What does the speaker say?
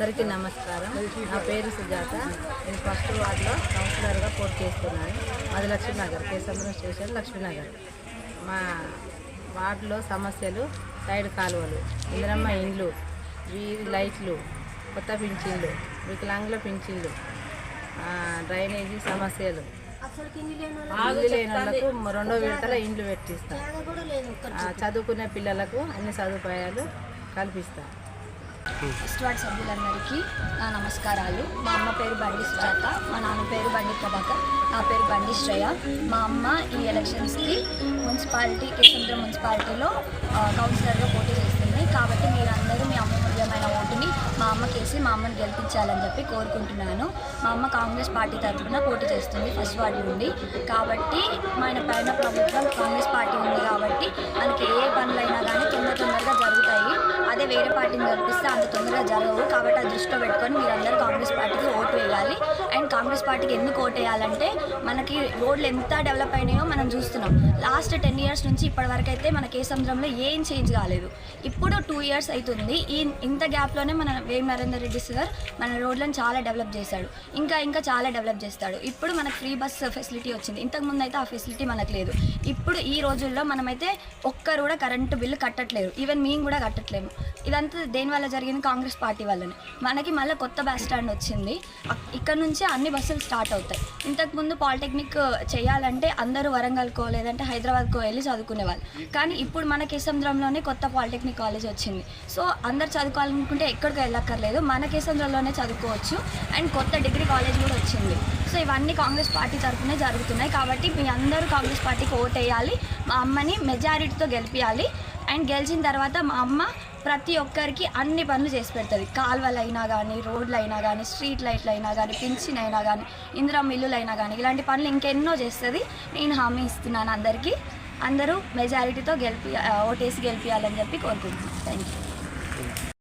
అందరికీ నమస్కారం. నా పేరు సుజాత. నేను ఫస్ట్ వార్డులో కౌన్సిలర్గా పోటీ చేస్తున్నాను. అది లక్ష్మీనగర్ కేసంద్రం స్టేషన్ లక్ష్మీనగర్. మా వార్డులో సమస్యలు సైడ్ కాలువలు ఇంద్రమ్మ ఇండ్లు వీధి లైట్లు కొత్త పింఛన్లు వికలాంగుల పింఛన్లు డ్రైనేజీ సమస్యలు. ఇల్లు లేని వాళ్ళకు రెండో విడతల ఇండ్లు పెట్టిస్తాం. చదువుకునే పిల్లలకు అన్ని సదుపాయాలు కల్పిస్తాం. ఫస్ట్ సభ్యులందరికీ నా నమస్కారాలు. మా అమ్మ పేరు బండి సుజాత మా నాన్న పేరు బండి ప్రభాకర్ నా పేరు బండి శ్రేయ. మా అమ్మ ఈ ఎలక్షన్స్కి మున్సిపాలిటీ కేసముద్రం మున్సిపాలిటీలో కౌన్సిలర్గా పోటీ చేస్తుంది. కాబట్టి మీరందరూ మీ అమ్మ ముఖ్యమైన ఓటుని మా అమ్మకేసి మా అమ్మని గెలిపించాలని చెప్పి కోరుకుంటున్నాను. మా అమ్మ కాంగ్రెస్ పార్టీ తరఫున పోటీ చేస్తుంది ఫస్ట్ వార్డు నుండి. కాబట్టి మన పైన ప్రభుత్వం కాంగ్రెస్ పార్టీ ఉంది కాబట్టి మనకి పార్టీని గెలిపిస్తే అంత తొందరగా జరగవు కాబట్టి అదృష్టం దృష్టిలో పెట్టుకొని మీరందరూ కాంగ్రెస్ పార్టీకి కాంగ్రెస్ పార్టీకి ఎందుకు ఓటేయాలంటే వేయాలంటే మనకి రోడ్లు ఎంత డెవలప్ అయినాయో మనం చూస్తున్నాం. లాస్ట్ టెన్ ఇయర్స్ నుంచి ఇప్పటివరకు అయితే మన కేసముద్రంలో ఏం చేంజ్ కాలేదు. ఇప్పుడు టూ ఇయర్స్ అవుతుంది ఈ ఇంత గ్యాప్లోనే మన వేం నరేందర్ రెడ్డి సార్ మన రోడ్లను చాలా డెవలప్ చేశాడు. ఇంకా ఇంకా చాలా డెవలప్ చేస్తాడు. ఇప్పుడు మనకు ఫ్రీ బస్ ఫెసిలిటీ వచ్చింది. ఇంతకుముందు అయితే ఆ ఫెసిలిటీ మనకు లేదు. ఇప్పుడు ఈ రోజుల్లో మనమైతే ఒక్కరు కూడా కరెంటు బిల్లు కట్టట్లేదు. ఈవెన్ మేము కూడా కట్టట్లేము. ఇదంతా దేని వల్ల జరిగింది? కాంగ్రెస్ పార్టీ వల్లనే. మనకి మళ్ళీ కొత్త బస్ స్టాండ్ వచ్చింది. ఇక్కడ నుంచి అన్ని బస్సులు స్టార్ట్ అవుతాయి. ఇంతకుముందు పాలిటెక్నిక్ చేయాలంటే అందరూ వరంగల్కో లేదంటే హైదరాబాద్కో వెళ్ళి చదువుకునేవాళ్ళు. కానీ ఇప్పుడు మన కేసంద్రంలోనే కొత్త పాలిటెక్నిక్ కాలేజ్ వచ్చింది. సో అందరు చదువుకోవాలనుకుంటే ఎక్కడికి వెళ్ళక్కర్లేదు. మన కేసంద్రంలోనే చదువుకోవచ్చు. అండ్ కొత్త డిగ్రీ కాలేజ్ కూడా వచ్చింది. సో ఇవన్నీ కాంగ్రెస్ పార్టీ తరఫునే జరుగుతున్నాయి. కాబట్టి మీ అందరూ కాంగ్రెస్ పార్టీకి ఓట్ వేయాలి మా అమ్మని మెజారిటీతో గెలిపించాలి అండ్ గెలిచిన తర్వాత మా అమ్మ ప్రతి ఒక్కరికి అన్ని పనులు చేసి పెడుతుంది. కాలువలైనా కానీ రోడ్లు అయినా కానీ స్ట్రీట్ లైట్లు అయినా కానీ పింఛన్ అయినా కానీ ఇందిరా మిల్లులైనా కానీ ఇలాంటి పనులు ఇంకెన్నో చేస్తుంది. నేను హామీ ఇస్తున్నాను అందరికీ. అందరూ మెజారిటీతో గెలిపి ఓటేసి గెలిపించాలని చెప్పి కోరుకుంటున్నాను. Thank you